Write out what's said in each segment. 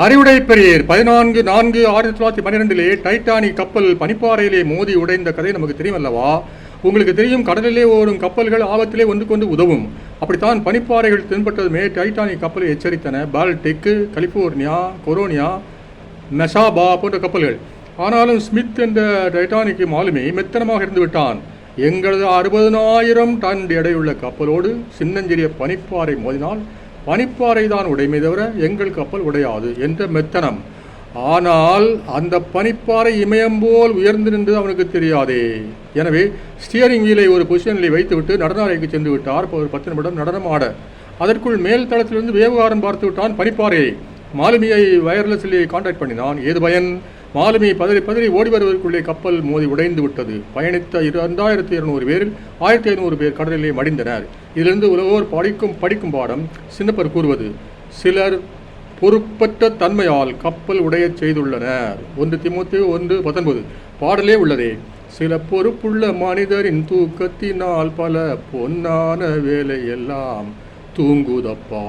அறிவுடை பெரியர். பதினான்கு நான்கு ஆயிரத்தி தொள்ளாயிரத்தி பன்னிரெண்டிலே டைட்டானிக் கப்பல் பனிப்பாறையிலே மோதி உடைந்த கதை நமக்கு தெரியும் அல்லவா உங்களுக்கு தெரியும் கடலிலே ஓடும் கப்பல்கள் ஆபத்திலே ஒன்று கொண்டு உதவும். அப்படித்தான் பனிப்பாறைகள் தென்பட்டதுமே டைட்டானிக் கப்பலை எச்சரித்தன. பால்டிக் கலிபோர்னியா கொரோனியா மெசாபா போன்ற கப்பல்கள். ஆனாலும் ஸ்மித் என்ற டைட்டானிக்கு மாலுமி மெத்தனமாக இருந்து விட்டான். எங்களது அறுபதனாயிரம் டன் எடையுள்ள கப்பலோடு சின்னஞ்சிறிய பனிப்பாறை மோதினால் பனிப்பாறை தான் உடைமை தவிர எங்கள் கப்பல் உடையாது என்ற மெத்தனம். ஆனால் அந்த பனிப்பாறை இமயம் போல் உயர்ந்து நின்று அவனுக்கு தெரியாதே. எனவே ஸ்டியரிங் வீலை ஒரு பொசிஷனில் வைத்துவிட்டு நடன அறைக்கு சென்று விட்டார். ஒரு பத்து நிமிடம் நடனம் ஆட. அதற்குள் மேல் தளத்திலிருந்து வேவுகாரம் பார்த்து விட்டான் பனிப்பாறையை மாலுமியை வயர்லெஸ்லி காண்டாக்ட் பண்ணினான். ஏது பயன்? மாலுமி பதறி பதறி ஓடி வருவதற்குள்ளே கப்பல் மோதி உடைந்து விட்டது. பயணித்த இரண்டாயிரத்தி இருநூறு பேரில் ஆயிரத்தி ஐநூறு பேர் கடலிலே மடிந்தனர். இதிலிருந்து உலகோர் படிக்கும் படிக்கும் பாடம் சின்னப்பர் கூறுவது. சிலர் பொறுப்பற்ற தன்மையால் கப்பல் உடையச் செய்துள்ளனர். ஒன்று திமுத்தி ஒன்று பத்தொன்பது. பாடலே உள்ளதே. சில பொறுப்புள்ள மனிதரின் தூக்கத்தினால் பல பொன்னான வேலையெல்லாம் தூங்குதப்பா.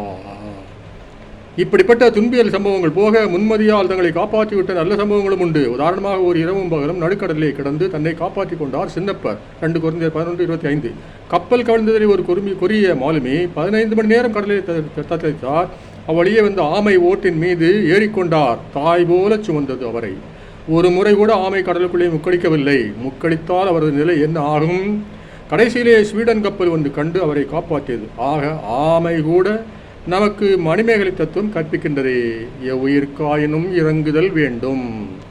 இப்படிப்பட்ட துன்பியல் சம்பவங்கள் போக முன்மதியால் தங்களை காப்பாற்றிவிட்ட நல்ல சம்பவங்களும் உண்டு. உதாரணமாக ஒரு இரவும் பகலும் நடுக்கடலிலே கிடந்து தன்னை காப்பாற்றிக் கொண்டார் சின்னப்பர். ரெண்டு குறைந்த பதினொன்று இருபத்தி ஐந்து கப்பல் கவிழ்ந்ததில் ஒரு குறுமி கொரிய மாலுமி பதினைந்து மணி நேரம் கடலில் த- தத்தளித்தார். அவ்வழியே வந்த ஆமை ஓட்டின் மீது ஏறிக்கொண்டார். தாய் போல சுமந்தது அவரை. ஒரு முறை கூட ஆமை கடலுக்குள்ளே முக்கடிக்கவில்லை. முக்கடித்தால் அவரது நிலை என்ன ஆகும்? கடைசியிலே ஸ்வீடன் கப்பல் வந்து கண்டு அவரை காப்பாற்றியது. ஆக ஆமை கூட நமக்கு மணிமேகலை தத்துவம் கற்பிக்கின்றதே. எவ்வுயிர்க்காயினும் இறங்குதல் வேண்டும்.